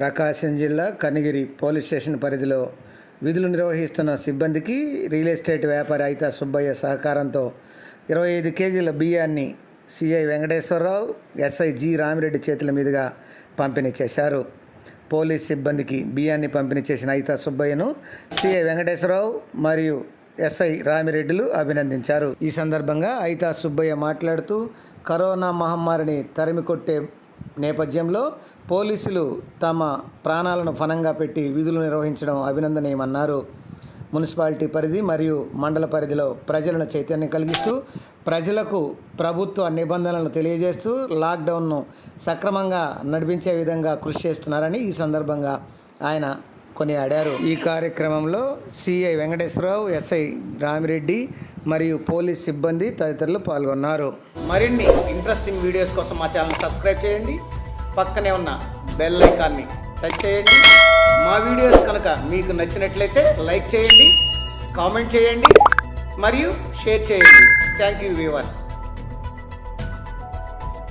ప్రకాశం జిల్లా Kanigiri police station పరిధిలో విధులు నిర్వహిస్తున్న సిబ్బందికి రియల్ ఎస్టేట్ వ్యాపారి అయితా సుబ్బయ్య సహకారంతో ఇరవై ఐదు కేజీల బియ్యాన్ని CI Venkateswararao SI G Ramireddy చేతుల మీదుగా పంపిణీ చేశారు. పోలీస్ సిబ్బందికి బియ్యాన్ని పంపిణీ చేసిన అయితా సుబ్బయ్యను సిఐ వెంకటేశ్వరరావు మరియు ఎస్ఐ రామిరెడ్డిలు అభినందించారు. ఈ సందర్భంగా అయితా సుబ్బయ్య మాట్లాడుతూ కరోనా మహమ్మారిని తరిమికొట్టే నేపథ్యంలో పోలీసులు తమ ప్రాణాలను ఫనంగా పెట్టి విధులు నిర్వహించడం అభినందనీయమన్నారు. మున్సిపాలిటీ పరిధి మరియు మండల పరిధిలో ప్రజలను చైతన్యం కలిగిస్తూ ప్రజలకు ప్రభుత్వ నిబంధనలను తెలియజేస్తూ లాక్డౌన్ను సక్రమంగా నడిపించే విధంగా కృషి చేస్తున్నారని ఈ సందర్భంగా ఆయన కొనియాడారు. ఈ కార్యక్రమంలో సిఐ వెంకటేశ్వరరావు ఎస్ఐ రామిరెడ్డి మరియు పోలీస్ సిబ్బంది తదితరులు పాల్గొన్నారు. మరిన్ని ఇంట్రెస్టింగ్ వీడియోస్ కోసం మా ఛానల్ సబ్స్క్రైబ్ చేయండి. పక్కనే ఉన్న బెల్ ఐకాన్ని టచ్ చేయండి. మా వీడియోస్ కనుక మీకు నచ్చినట్లయితే లైక్ చేయండి కామెంట్ చేయండి మరియు షేర్ చేయండి. Thank you viewers